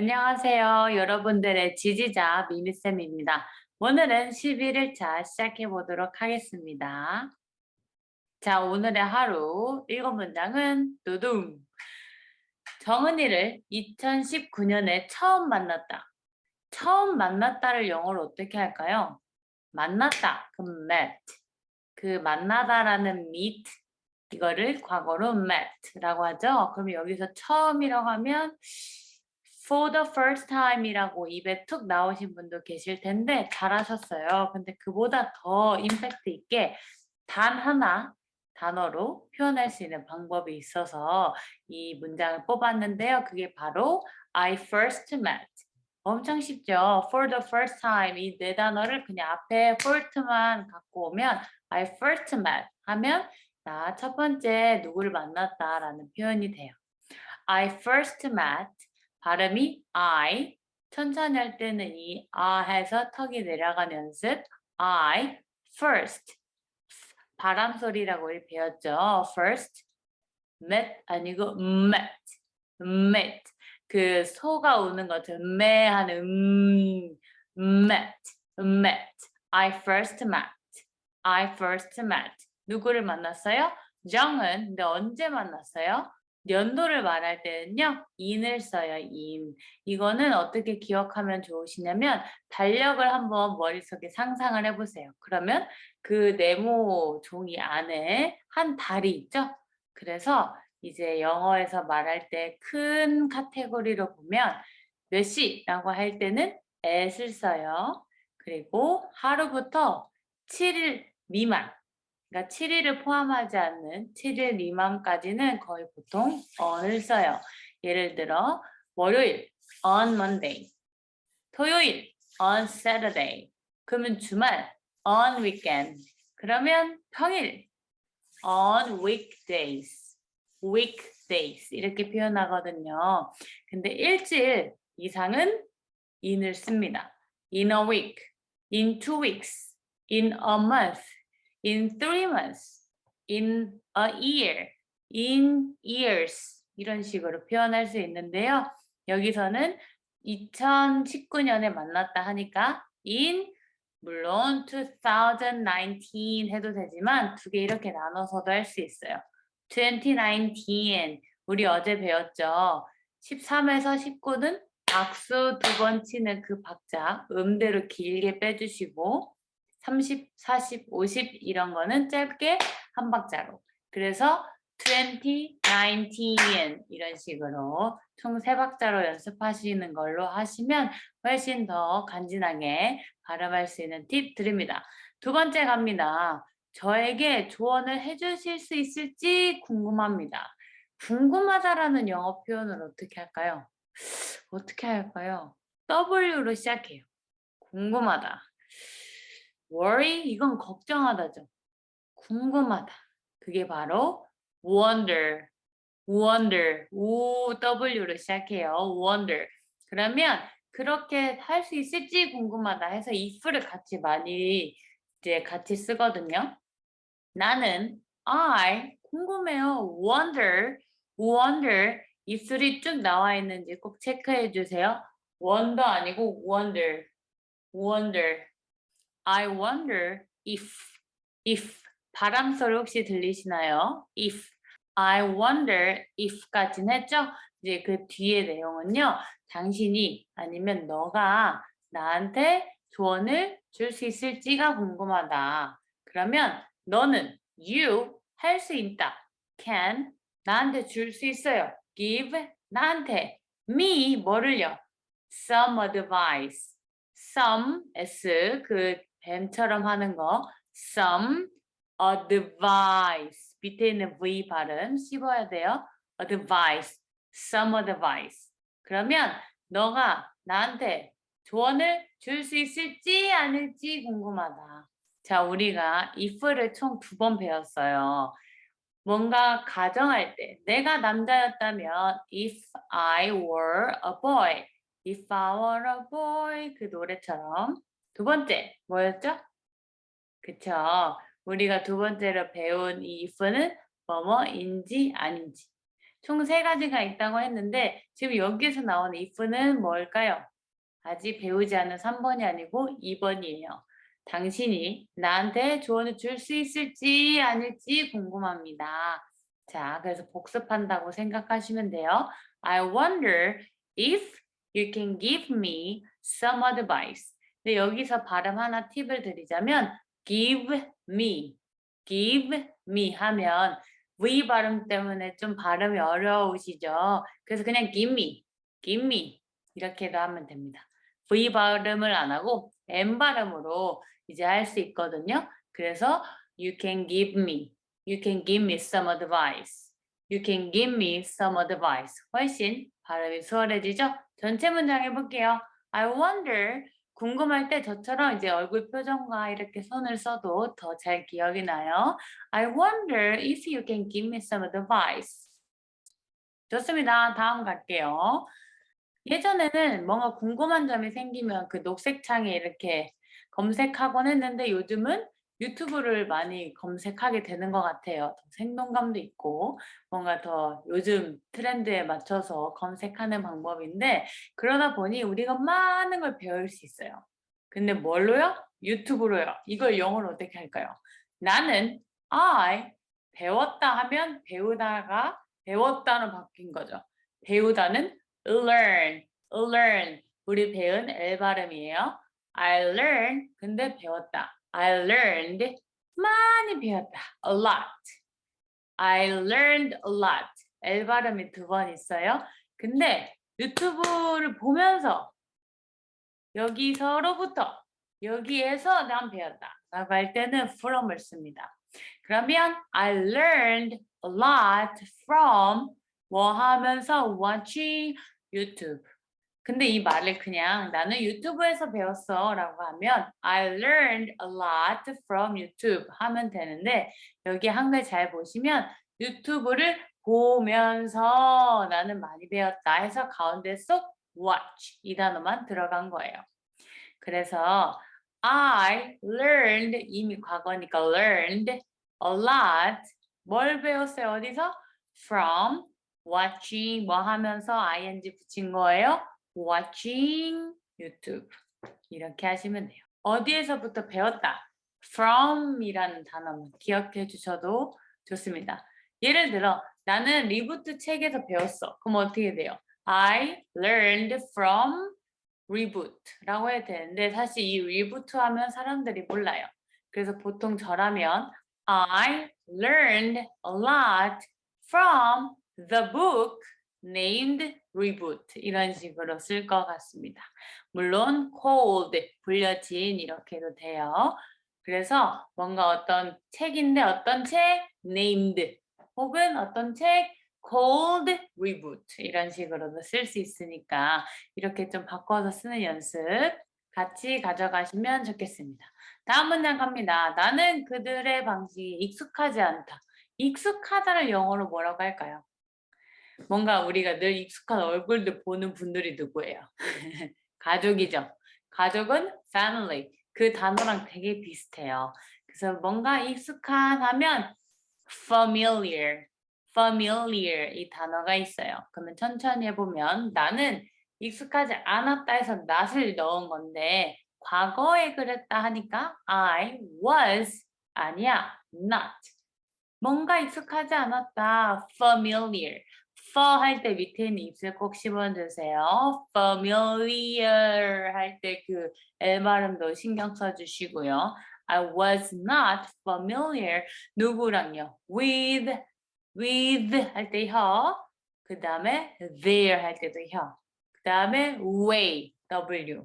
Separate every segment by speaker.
Speaker 1: 안녕하세요. 여러분들의 지지자 미미쌤입니다. 오늘은 11일차 시작해 보도록 하겠습니다. 자, 오늘의 하루 일곱 문장은 두둥. 정은이를 2019년에 처음 만났다. 처음 만났다를 영어로 어떻게 할까요? 만났다. 그럼 met. 그 만나다라는 meet 이거를 과거로 met라고 하죠. 그럼 여기서 처음이라고 하면 for the first time이라고 입에 툭 나오신 분도 계실 텐데 잘하셨어요. 근데 그보다 더 임팩트 있게 단 하나 단어로 표현할 수 있는 방법이 있어서 이 문장을 뽑았는데요. 그게 바로 I first met. 엄청 쉽죠. For the first time 이 네 단어를 그냥 앞에 first만 갖고 오면 I first met 하면 나 첫 번째 누구를 만났다라는 표현이 돼요. I first met 발음이 I 천천히 할 때는 이 아 해서 턱이 내려가는 연습 I first 바람 소리라고 배웠죠. first met 아니고 met met 그 소가 우는 것처럼 매 하는 음 met met I first met I first met 누구를 만났어요? 정은 근데 언제 만났어요? 연도를 말할 때는요, in을 써요, in. 이거는 어떻게 기억하면 좋으시냐면, 달력을 한번 머릿속에 상상을 해보세요. 그러면 그 네모 종이 안에 한 달이 있죠? 그래서 이제 영어에서 말할 때 큰 카테고리로 보면 몇 시라고 할 때는 at을 써요. 그리고 하루부터 7일 미만 그러니까 7일을 포함하지 않는 7일 미만까지는 거의 보통 on을 써요. 예를 들어 월요일 on Monday, 토요일 on Saturday, 그러면 주말 on weekend, 그러면 평일 on weekdays, weekdays 이렇게 표현하거든요. 근데 일주일 이상은 in을 씁니다. in a week, in two weeks, in a month, in three months, in a year, in years 이런 식으로 표현할 수 있는데요. 여기서는 2019년에 만났다 하니까 in 물론 2019 해도 되지만 두 개 이렇게 나눠서도 할 수 있어요. 2019 우리 어제 배웠죠. 13에서 19는 박수 두 번 치는 그 박자 음대로 길게 빼주시고 30, 40, 50 이런 거는 짧게 한 박자로. 그래서 20, 19 이런 식으로 총 세 박자로 연습하시는 걸로 하시면 훨씬 더 간지나게 발음할 수 있는 팁 드립니다. 두 번째 갑니다. 저에게 조언을 해주실 수 있을지 궁금합니다. 궁금하다라는 영어 표현을 어떻게 할까요? 어떻게 할까요? W로 시작해요. 궁금하다. Worry 이건 걱정하다죠. 궁금하다. 그게 바로 wonder, wonder, w로 시작해요. wonder. 그러면 그렇게 할 수 있을지 궁금하다 해서 if를 같이 많이 이제 같이 쓰거든요. 나는 I 궁금해요. wonder, wonder 입술이 쭉 나와 있는지 꼭 체크해 주세요. wonder 아니고 wonder, wonder. I wonder if, if 바람 소리 혹시 들리시나요? if I wonder if까지는 했죠? 이제 그 뒤에 내용은요. 당신이 아니면 너가 나한테 조언을 줄 수 있을지가 궁금하다. 그러면 너는 you 할 수 있다. can 나한테 줄 수 있어요. give 나한테 me 뭐를요? some advice some s 그 뱀처럼 하는 거 some advice 밑에 있는 V 발음 씹어야 돼요. advice, some advice. 그러면 너가 나한테 조언을 줄 수 있을지 아닐지 궁금하다. 자, 우리가 if를 총 두 번 배웠어요. 뭔가 가정할 때 내가 남자였다면 if I were a boy, if I were a boy 그 노래처럼 두 번째 뭐였죠? 그쵸? 우리가 두 번째로 배운 이 if는 뭐뭐인지 아닌지 총 세 가지가 있다고 했는데 지금 여기에서 나오는 if는 뭘까요? 아직 배우지 않은 3번이 아니고 2번이에요. 당신이 나한테 조언을 줄 수 있을지 아닐지 궁금합니다. 자, 그래서 복습한다고 생각하시면 돼요. I wonder if you can give me some advice. 근데 여기서 발음 하나 팁을 드리자면 give me, give me 하면 V 발음 때문에 좀 발음이 어려우시죠? 그래서 그냥 give me, give me 이렇게도 하면 됩니다. V 발음을 안 하고 M 발음으로 이제 할 수 있거든요. 그래서 you can give me, you can give me some advice, you can give me some advice. 훨씬 발음이 수월해지죠? 전체 문장 해볼게요. I wonder 궁금할 때 저처럼 이제 얼굴 표정과 이렇게 손을 써도 더 잘 기억이 나요. I wonder if you can give me some advice. 좋습니다. 다음 갈게요. 예전에는 뭔가 궁금한 점이 생기면 그 녹색 창에 이렇게 검색하곤 했는데 요즘은 유튜브를 많이 검색하게 되는 것 같아요. 더 생동감도 있고 뭔가 더 요즘 트렌드에 맞춰서 검색하는 방법인데 그러다 보니 우리가 많은 걸 배울 수 있어요. 근데 뭘로요? 유튜브로요. 이걸 영어로 어떻게 할까요? 나는 I 배웠다 하면 배우다가 배웠다로 바뀐 거죠. 배우다는 learn, learn. 우리 배운 L 발음이에요. I learn 근데 배웠다. I learned 많이 배웠다. A lot. I learned a lot. L 발음이 두 번 있어요. 근데 유튜브를 보면서 여기서로부터 여기에서 난 배웠다. 라고 할 때는 from을 씁니다. 그러면 I learned a lot from 뭐 하면서 watching YouTube. 근데 이 말을 그냥 나는 유튜브에서 배웠어 라고 하면 I learned a lot from YouTube 하면 되는데 여기 한글 잘 보시면 유튜브를 보면서 나는 많이 배웠다 해서 가운데 쏙 watch 이 단어만 들어간 거예요. 그래서 I learned 이미 과거니까 learned a lot 뭘 배웠어요? 어디서? From watching 뭐 하면서 ing 붙인 거예요? Watching YouTube 이렇게 하시면 돼요. 어디에서부터 배웠다? from이라는 단어만 기억해 주셔도 좋습니다. 예를 들어 나는 리부트 책에서 배웠어. 그럼 어떻게 돼요? I learned from reboot라고 해야 되는데 사실 이 reboot 하면 사람들이 몰라요. 그래서 보통 저라면 I learned a lot from the book named reboot 이런 식으로 쓸 것 같습니다. 물론 cold 불려진 이렇게도 돼요. 그래서 뭔가 어떤 책인데 어떤 책 named 혹은 어떤 책 cold reboot 이런 식으로도 쓸 수 있으니까 이렇게 좀 바꿔서 쓰는 연습 같이 가져가시면 좋겠습니다. 다음 문장 갑니다. 나는 그들의 방식이 익숙하지 않다. 익숙하다를 영어로 뭐라고 할까요? 뭔가 우리가 늘 익숙한 얼굴들 보는 분들이 누구예요? 가족이죠. 가족은 family. 그 단어랑 되게 비슷해요. 그래서 뭔가 익숙한 하면 familiar, familiar 이 단어가 있어요. 그러면 천천히 해보면 나는 익숙하지 않았다 해서 not을 넣은 건데 과거에 그랬다 하니까 I was 아니야 not 뭔가 익숙하지 않았다 familiar for 할 때 밑에 있는 입술 꼭 씹어주세요. familiar 할 때 그 L 발음도 신경 써주시고요. I was not familiar 누구랑요? with, with 할 때 혀, 그 다음에 there 할 때도 혀, 그 다음에 way, w.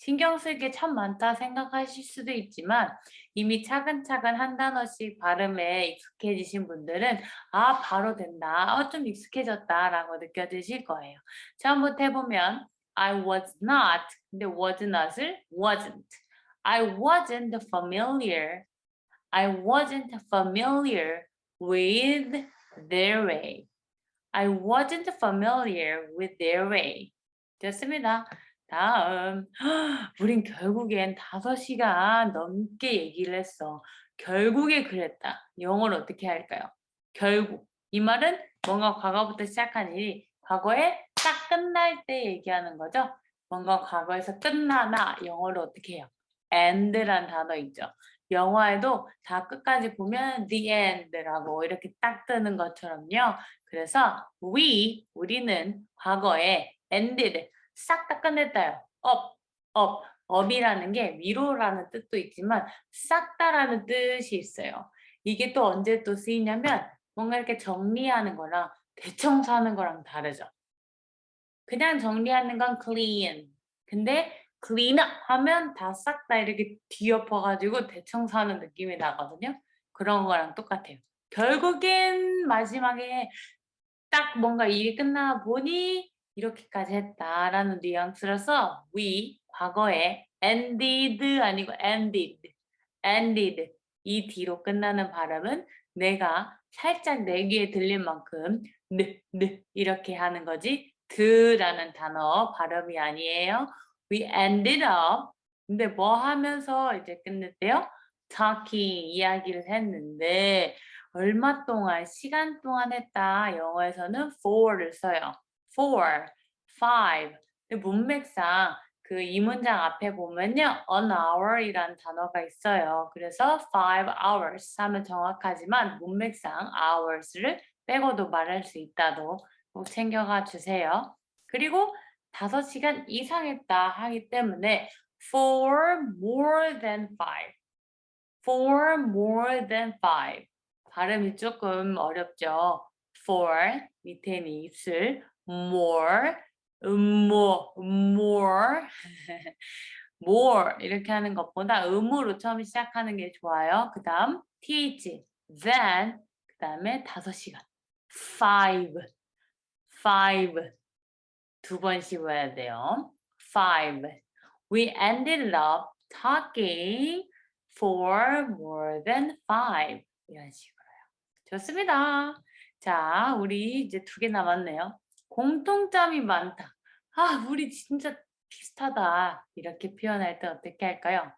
Speaker 1: 신경 쓸 게 참 많다 생각하실 수도 있지만 이미 차근차근 한 단어씩 발음에 익숙해지신 분들은 아 바로 된다, 어, 좀 익숙해졌다 라고 느껴지실 거예요. 처음부터 해보면 I was not, 근데 was not을 wasn't. I wasn't familiar. I wasn't familiar with their way. I wasn't familiar with their way. 됐습니다. 다음, 우린 결국엔 다섯 시간 넘게 얘기를 했어. 결국에 그랬다. 영어로 어떻게 할까요? 결국. 이 말은 뭔가 과거부터 시작한 일이 과거에 딱 끝날 때 얘기하는 거죠. 뭔가 과거에서 끝나나 영어로 어떻게 해요? end란 단어 있죠. 영화에도 다 끝까지 보면 the end라고 이렇게 딱 뜨는 것처럼요. 그래서 we 우리는 과거에 ended 싹 다 끝냈다요. up up up이라는 게 위로라는 뜻도 있지만 싹 다라는 뜻이 있어요. 이게 또 언제 또 쓰이냐면 뭔가 이렇게 정리하는 거랑 대청소하는 거랑 다르죠. 그냥 정리하는 건 clean. 근데 clean up 하면 다 싹 다 이렇게 뒤엎어가지고 대청소하는 느낌이 나거든요. 그런 거랑 똑같아요. 결국엔 마지막에 딱 뭔가 일이 끝나 보니 이렇게까지 했다라는 뉘앙스라서 we 과거에 ended 아니고 ended, ended 이 뒤로 끝나는 발음은 내가 살짝 내 귀에 들릴 만큼 느, 느 이렇게 하는 거지 드라는 단어 발음이 아니에요. We ended up 근데 뭐 하면서 이제 끝냈대요? talking 이야기를 했는데 얼마 동안 시간 동안 했다 영어에서는 for를 써요. For, five 문맥상 그 이 문장 앞에 보면요 an hour이란 단어가 있어요. 그래서 five hours 하면 정확하지만 문맥상 hours를 빼고도 말할 수 있다도 꼭 챙겨가 주세요. 그리고 다섯 시간 이상 했다 하기 때문에 for more than five for more than five 발음이 조금 어렵죠. for 밑에 있는 입술 more 음모 more more 이렇게 하는 것보다 음으로 처음 시작하는 게 좋아요. 그 다음 th then 그 다음에 다섯 시간 five five 두 번 씹어야 돼요. five we ended up talking for more than five 이런 식으로요. 좋습니다. 자, 우리 이제 두 개 남았네요. 공통점이 많다. 아, 우리 진짜 비슷하다. 이렇게 표현할 때 어떻게 할까요?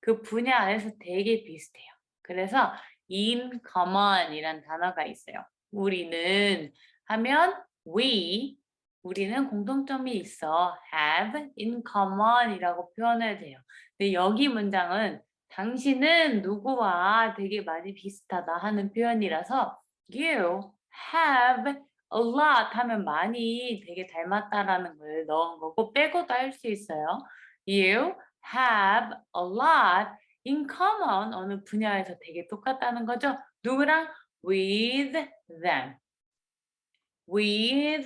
Speaker 1: 그 분야 안에서 되게 비슷해요. 그래서 in common 이란 단어가 있어요. 우리는 하면 we 우리는 공통점이 있어 have in common 이라고 표현해야 돼요. 근데 여기 문장은 당신은 누구와 되게 많이 비슷하다 하는 표현이라서 you have a lot 하면 많이 되게 닮았다라는 걸 넣은 거고 빼고도 할 수 있어요. You have a lot in common 어느 분야에서 되게 똑같다는 거죠. 누구랑? with them. with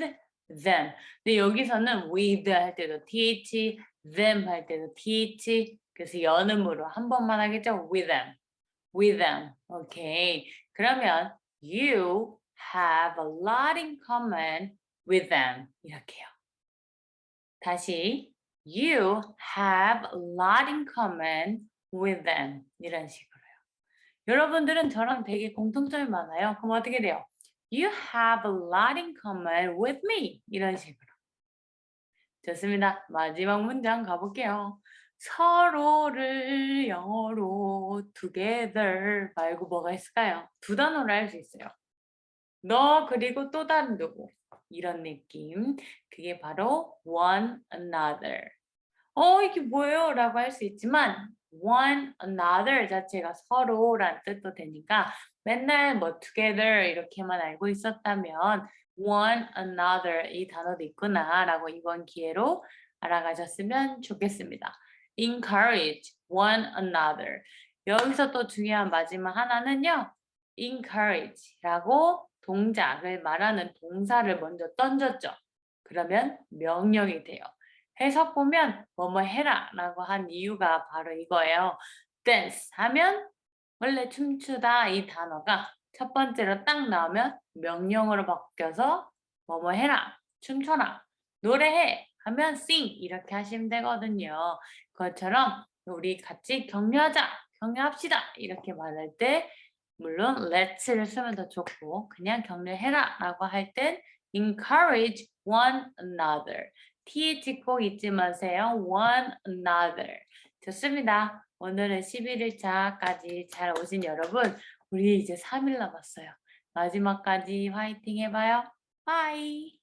Speaker 1: them. 근데 여기서는 with 할 때도 th, them 할 때도 th. 그래서 연음으로 한 번만 하겠죠? with them. with them. 오케이. 그러면 you have a lot in common with them. 이렇게요. 다시 you have a lot in common with them. 이런 식으로요. 여러분들은 저랑 되게 공통점이 많아요. 그럼 어떻게 돼요? You have a lot in common with me. 이런 식으로. 좋습니다. 마지막 문장 가볼게요. 서로를 영어로 together 말고 뭐가 있을까요? 두 단어로 할 수 있어요. 너 그리고 또 다른 누구? 이런 느낌. 그게 바로 one another. 어 이게 뭐예요? 라고 할 수 있지만 one another 자체가 서로란 뜻도 되니까 맨날 뭐 together 이렇게만 알고 있었다면 one another 이 단어도 있구나 라고 이번 기회로 알아가셨으면 좋겠습니다. encourage one another. 여기서 또 중요한 마지막 하나는요. encourage라고 동작을 말하는 동사를 먼저 던졌죠. 그러면 명령이 돼요. 해석 보면 뭐뭐 해라 라고 한 이유가 바로 이거예요. dance 하면 원래 춤추다 이 단어가 첫 번째로 딱 나오면 명령으로 바뀌어서 뭐뭐 해라, 춤춰라, 노래해 하면 sing 이렇게 하시면 되거든요. 그것처럼 우리 같이 격려하자, 격려합시다 이렇게 말할 때 물론 let's를 쓰면 더 좋고 그냥 격려해라 라고 할 땐 encourage one another. Th 꼭 잊지 마세요. One another. 좋습니다. 오늘은 11일차까지 잘 오신 여러분 우리 이제 3일 남았어요. 마지막까지 화이팅 해봐요. 바이.